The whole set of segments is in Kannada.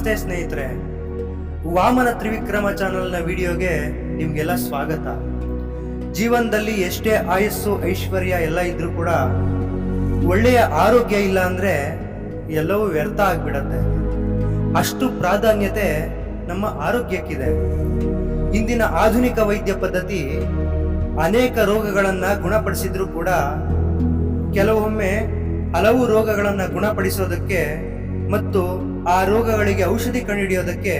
ನಮಸ್ತೆ ಸ್ನೇಹಿತರೆ. ವಾಮನ ತ್ರಿವಿಕ್ರಮ ಚಾನಲ್ನ ವಿಡಿಯೋಗೆ ನಿಮಗೆಲ್ಲ ಸ್ವಾಗತ. ಜೀವನದಲ್ಲಿ ಎಷ್ಟೇ ಆಯಸ್ಸು, ಐಶ್ವರ್ಯ ಎಲ್ಲ ಇದ್ರೂ ಕೂಡ ಒಳ್ಳೆಯ ಆರೋಗ್ಯ ಇಲ್ಲ ಅಂದ್ರೆ ಎಲ್ಲವೂ ವ್ಯರ್ಥ ಆಗಿಬಿಡತ್ತೆ. ಅಷ್ಟು ಪ್ರಾಧಾನ್ಯತೆ ನಮ್ಮ ಆರೋಗ್ಯಕ್ಕಿದೆ. ಇಂದಿನ ಆಧುನಿಕ ವೈದ್ಯ ಪದ್ಧತಿ ಅನೇಕ ರೋಗಗಳನ್ನು ಗುಣಪಡಿಸಿದ್ರೂ ಕೂಡ ಕೆಲವೊಮ್ಮೆ ಹಲವು ರೋಗಗಳನ್ನು ಗುಣಪಡಿಸೋದಕ್ಕೆ ಮತ್ತು ಆ ರೋಗಗಳಿಗೆ ಔಷಧಿ ಕಂಡುಹಿಡಿಯೋದಕ್ಕೆ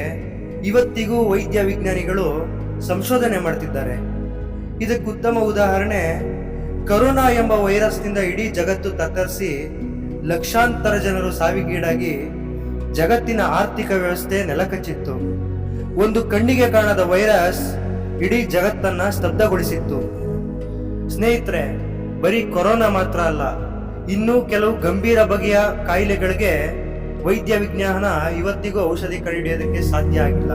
ಇವತ್ತಿಗೂ ವೈದ್ಯ ವಿಜ್ಞಾನಿಗಳು ಸಂಶೋಧನೆ ಮಾಡ್ತಿದ್ದಾರೆ. ಇದಕ್ಕೆ ಉತ್ತಮ ಉದಾಹರಣೆ, ಕರೋನಾ ಎಂಬ ವೈರಸ್ನಿಂದ ಇಡೀ ಜಗತ್ತು ತತ್ತರಿಸಿ ಲಕ್ಷಾಂತರ ಜನರು ಸಾವಿಗೀಡಾಗಿ ಜಗತ್ತಿನ ಆರ್ಥಿಕ ವ್ಯವಸ್ಥೆ ನೆಲಕಚ್ಚಿತ್ತು. ಒಂದು ಕಣ್ಣಿಗೆ ಕಾಣದ ವೈರಸ್ ಇಡೀ ಜಗತ್ತನ್ನ ಸ್ತಬ್ಧಗೊಳಿಸಿತ್ತು. ಸ್ನೇಹಿತರೆ, ಬರೀ ಕೊರೋನಾ ಮಾತ್ರ ಅಲ್ಲ, ಇನ್ನೂ ಕೆಲವು ಗಂಭೀರ ಬಗೆಯ ಕಾಯಿಲೆಗಳಿಗೆ ವೈದ್ಯ ವಿಜ್ಞಾನ ಇವತ್ತಿಗೂ ಔಷಧಿ ಕಂಡುಹಿಡಿಯೋದಕ್ಕೆ ಸಾಧ್ಯ ಆಗಿಲ್ಲ.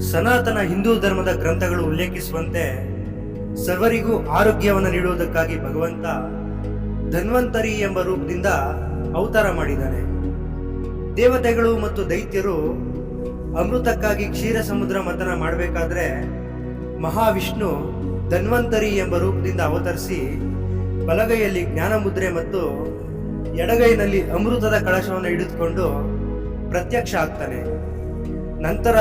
ಸನಾತನ ಹಿಂದೂ ಧರ್ಮದ ಗ್ರಂಥಗಳು ಉಲ್ಲೇಖಿಸುವಂತೆ ಸರ್ವರಿಗೂ ಆರೋಗ್ಯವನ್ನು ನೀಡುವುದಕ್ಕಾಗಿ ಭಗವಂತ ಧನ್ವಂತರಿ ಎಂಬ ರೂಪದಿಂದ ಅವತಾರ ಮಾಡಿದ್ದಾನೆ. ದೇವತೆಗಳು ಮತ್ತು ದೈತ್ಯರು ಅಮೃತಕ್ಕಾಗಿ ಕ್ಷೀರ ಸಮುದ್ರ ಮತನ ಮಾಡಬೇಕಾದ್ರೆ ಮಹಾವಿಷ್ಣು ಧನ್ವಂತರಿ ಎಂಬ ರೂಪದಿಂದ ಅವತರಿಸಿ ಬಲಗೈಯಲ್ಲಿ ಜ್ಞಾನ ಮುದ್ರೆ ಮತ್ತು ಎಡಗೈನಲ್ಲಿ ಅಮೃತದ ಕಳಶವನ್ನು ಹಿಡಿದುಕೊಂಡು ಪ್ರತ್ಯಕ್ಷ ಆಗ್ತಾನೆ. ನಂತರ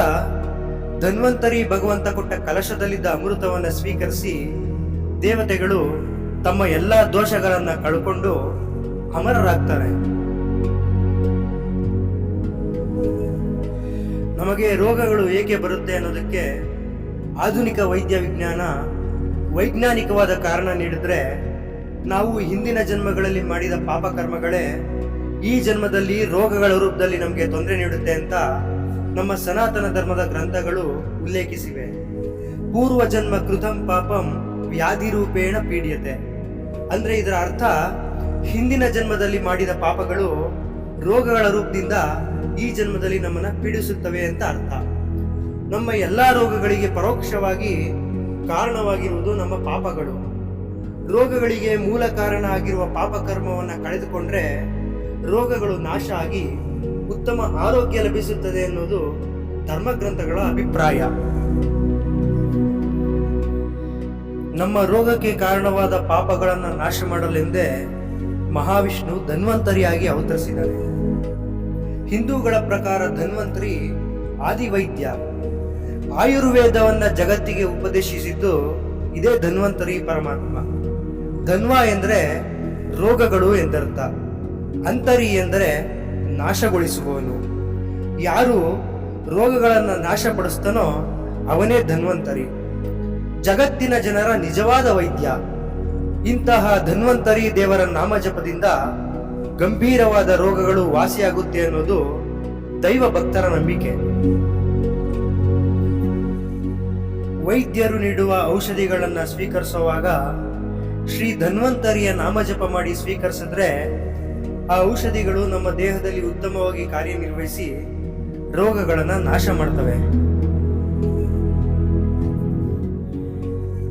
ಧನ್ವಂತರಿ ಭಗವಂತ ಕೊಟ್ಟ ಕಲಶದಲ್ಲಿದ್ದ ಅಮೃತವನ್ನು ಸ್ವೀಕರಿಸಿ ದೇವತೆಗಳು ತಮ್ಮ ಎಲ್ಲ ದೋಷಗಳನ್ನ ಕಳ್ಕೊಂಡು ಅಮರರಾಗ್ತಾರೆ. ನಮಗೆ ರೋಗಗಳು ಏಕೆ ಬರುತ್ತೆ ಅನ್ನೋದಕ್ಕೆ ಆಧುನಿಕ ವೈದ್ಯ ವಿಜ್ಞಾನ ವೈಜ್ಞಾನಿಕವಾದ ಕಾರಣ ನೀಡಿದ್ರೆ ನಾವು ಹಿಂದಿನ ಜನ್ಮಗಳಲ್ಲಿ ಮಾಡಿದ ಪಾಪಕರ್ಮಗಳೇ ಈ ಜನ್ಮದಲ್ಲಿ ರೋಗಗಳ ರೂಪದಲ್ಲಿ ನಮಗೆ ತೊಂದರೆ ನೀಡುತ್ತೆ ಅಂತ ನಮ್ಮ ಸನಾತನ ಧರ್ಮದ ಗ್ರಂಥಗಳು ಉಲ್ಲೇಖಿಸಿವೆ. ಪೂರ್ವ ಜನ್ಮ ಕೃತಂ ಪಾಪಂ ವ್ಯಾಧಿ ರೂಪೇಣ ಪೀಡ್ಯತೆ. ಅಂದ್ರೆ ಇದರ ಅರ್ಥ ಹಿಂದಿನ ಜನ್ಮದಲ್ಲಿ ಮಾಡಿದ ಪಾಪಗಳು ರೋಗಗಳ ರೂಪದಿಂದ ಈ ಜನ್ಮದಲ್ಲಿ ನಮ್ಮನ್ನ ಪೀಡಿಸುತ್ತವೆ ಅಂತ ಅರ್ಥ. ನಮ್ಮ ಎಲ್ಲಾ ರೋಗಗಳಿಗೆ ಪರೋಕ್ಷವಾಗಿ ಕಾರಣವಾಗಿರುವುದು ನಮ್ಮ ಪಾಪಗಳು. ರೋಗಗಳಿಗೆ ಮೂಲ ಕಾರಣ ಆಗಿರುವ ಪಾಪಕರ್ಮವನ್ನು ಕಳೆದುಕೊಂಡ್ರೆ ರೋಗಗಳು ನಾಶ ಆಗಿ ಉತ್ತಮ ಆರೋಗ್ಯ ಲಭಿಸುತ್ತದೆ ಎನ್ನುವುದು ಧರ್ಮಗ್ರಂಥಗಳ ಅಭಿಪ್ರಾಯ. ನಮ್ಮ ರೋಗಕ್ಕೆ ಕಾರಣವಾದ ಪಾಪಗಳನ್ನು ನಾಶ ಮಾಡಲೆಂದೇ ಮಹಾವಿಷ್ಣು ಧನ್ವಂತರಿಯಾಗಿ ಅವತರಿಸಿದ್ದಾನೆ ಹಿಂದೂಗಳ ಪ್ರಕಾರ ಧನ್ವಂತರಿ ಆದಿವೈದ್ಯ. ಆಯುರ್ವೇದವನ್ನು ಜಗತ್ತಿಗೆ ಉಪದೇಶಿಸಿದ್ದು ಇದೇ ಧನ್ವಂತರಿ ಪರಮಾತ್ಮ. ಧನ್ವ ಎಂದರೆ ರೋಗಗಳು ಎಂದರ್ಥ. ಅಂತರಿ ಎಂದರೆ ನಾಶಗೊಳಿಸುವವನು. ಯಾರು ರೋಗಗಳನ್ನು ನಾಶಪಡಿಸ್ತಾನೋ ಅವನೇ ಧನ್ವಂತರಿ. ಜಗತ್ತಿನ ಜನರ ನಿಜವಾದ ವೈದ್ಯ. ಇಂತಹ ಧನ್ವಂತರಿ ದೇವರ ನಾಮಜಪದಿಂದ ಗಂಭೀರವಾದ ರೋಗಗಳು ವಾಸಿಯಾಗುತ್ತೆ ಅನ್ನೋದು ದೈವ ಭಕ್ತರ ನಂಬಿಕೆ. ವೈದ್ಯರು ನೀಡುವ ಔಷಧಿಗಳನ್ನು ಸ್ವೀಕರಿಸುವಾಗ ಶ್ರೀ ಧನ್ವಂತರಿಯ ನಾಮಜಪ ಮಾಡಿ ಸ್ವೀಕರಿಸಿದ್ರೆ ಆ ಔಷಧಿಗಳು ನಮ್ಮ ದೇಹದಲ್ಲಿ ಉತ್ತಮವಾಗಿ ಕಾರ್ಯನಿರ್ವಹಿಸಿ ರೋಗಗಳನ್ನು ನಾಶ ಮಾಡ್ತವೆ.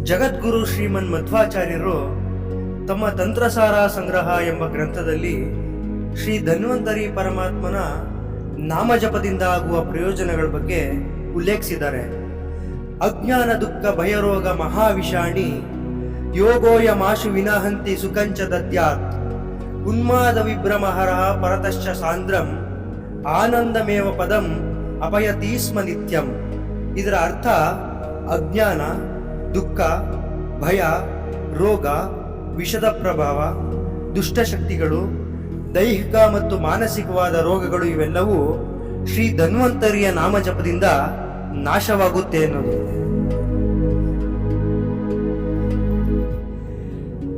ಜಗದ್ಗುರು ಶ್ರೀಮನ್ ಮಧ್ವಾಚಾರ್ಯರು ತಮ್ಮ ತಂತ್ರಸಾರ ಸಂಗ್ರಹ ಎಂಬ ಗ್ರಂಥದಲ್ಲಿ ಶ್ರೀ ಧನ್ವಂತರಿ ಪರಮಾತ್ಮನ ನಾಮಜಪದಿಂದ ಆಗುವ ಪ್ರಯೋಜನಗಳ ಬಗ್ಗೆ ಉಲ್ಲೇಖಿಸಿದ್ದಾರೆ. ಅಜ್ಞಾನ ದುಃಖ ಭಯರೋಗ ಮಹಾವಿಷಾಣಿ ಯೋಗೋಯ ಮಾಶು ವಿನಹಂತಿ ಸುಕಂಚ ದದ್ಯಾತ್. ಉನ್ಮಾದ ವಿಭ್ರಮಹರ ಪರತಶ್ಚ ಸಾಂದ್ರಂ. ಆನಂದಮೇವ ಪದಂ ಅಪಯತೀಸ್ಮ ನಿತ್ಯಂ. ಇದರ ಅರ್ಥ, ಅಜ್ಞಾನ, ದುಃಖ, ಭಯ, ರೋಗ, ವಿಷದ ಪ್ರಭಾವ, ದುಷ್ಟಶಕ್ತಿಗಳು, ದೈಹಿಕ ಮತ್ತು ಮಾನಸಿಕವಾದ ರೋಗಗಳು ಇವೆಲ್ಲವೂ ಶ್ರೀ ಧನ್ವಂತರಿಯ ನಾಮಜಪದಿಂದ ನಾಶವಾಗುತ್ತೆ ಅನ್ನೋದು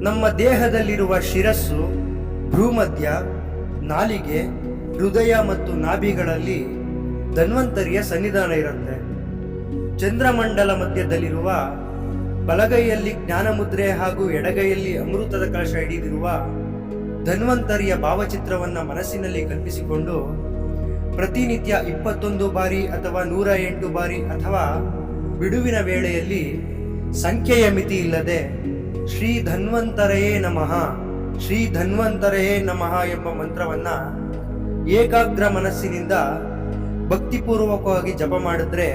ನಮ್ಮ ದೇಹದಲ್ಲಿರುವ ಶಿರಸ್ಸು, ಭ್ರೂಮಧ್ಯ, ನಾಲಿಗೆ, ಹೃದಯ ಮತ್ತು ನಾಭಿಗಳಲ್ಲಿ ಧನ್ವಂತರಿಯ ಸನ್ನಿಧಾನ ಇರುತ್ತೆ. ಚಂದ್ರಮಂಡಲ ಮಧ್ಯದಲ್ಲಿರುವ ಬಲಗೈಯಲ್ಲಿ ಜ್ಞಾನಮುದ್ರೆ ಹಾಗೂ ಎಡಗೈಯಲ್ಲಿ ಅಮೃತದ ಕಳಶ ಹಿಡಿದಿರುವ ಧನ್ವಂತರಿಯ ಭಾವಚಿತ್ರವನ್ನು ಮನಸ್ಸಿನಲ್ಲಿ ಕಲ್ಪಿಸಿಕೊಂಡು ಪ್ರತಿನಿತ್ಯ ಇಪ್ಪತ್ತೊಂದು ಬಾರಿ ಅಥವಾ ನೂರ ಎಂಟು ಬಾರಿ ಅಥವಾ ಬಿಡುವಿನ ವೇಳೆಯಲ್ಲಿ ಸಂಖ್ಯೆಯ ಮಿತಿ ಇಲ್ಲದೆ ಶ್ರೀ ಧನ್ವಂತರಯೇ ನಮಃ. ಶ್ರೀ ಧನ್ವಂತರೇ ನಮಃ ಎಂಬ ಮಂತ್ರವನ್ನ ಏಕಾಗ್ರ ಮನಸ್ಸಿನಿಂದ ಭಕ್ತಿಪೂರ್ವಕವಾಗಿ ಜಪ ಮಾಡಿದ್ರೆ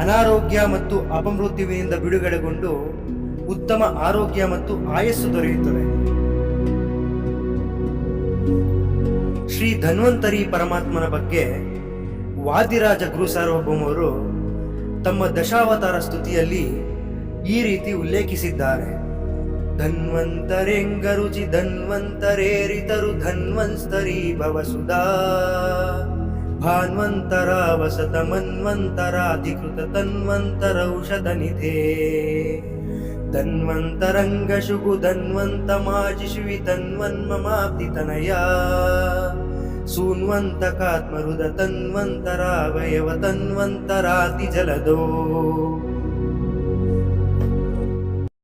ಅನಾರೋಗ್ಯ ಮತ್ತು ಅಪಮೃತ್ಯುವಿನಿಂದ ಬಿಡುಗಡೆಗೊಂಡು ಉತ್ತಮ ಆರೋಗ್ಯ ಮತ್ತು ಆಯಸ್ಸು ದೊರೆಯುತ್ತದೆ. ಶ್ರೀ ಧನ್ವಂತರಿ ಪರಮಾತ್ಮನ ಬಗ್ಗೆ ವಾದಿರಾಜ ಗುರು ಸಾರ್ವಭೌಮರು ತಮ್ಮ ದಶಾವತಾರ ಸ್ತುತಿಯಲ್ಲಿ ಈ ರೀತಿ ಉಲ್ಲೇಖಿಸಿದ್ದಾರೆ. धन्वन्तरेङ्गरुचि धन्वन्तरेरितरुधन्वन्तरी भव सुदा भान्वन्तरा वसतमन्वन्तराधिकृत तन्वन्तरौषधनिधे धन्वन्तरङ्गशुगु धन्वन्तमाजिषुवि तन्वन्ममापितनया सुन्वन्तकात्महृद तन्वन्तरावयव तन्वन्तरातिजलदो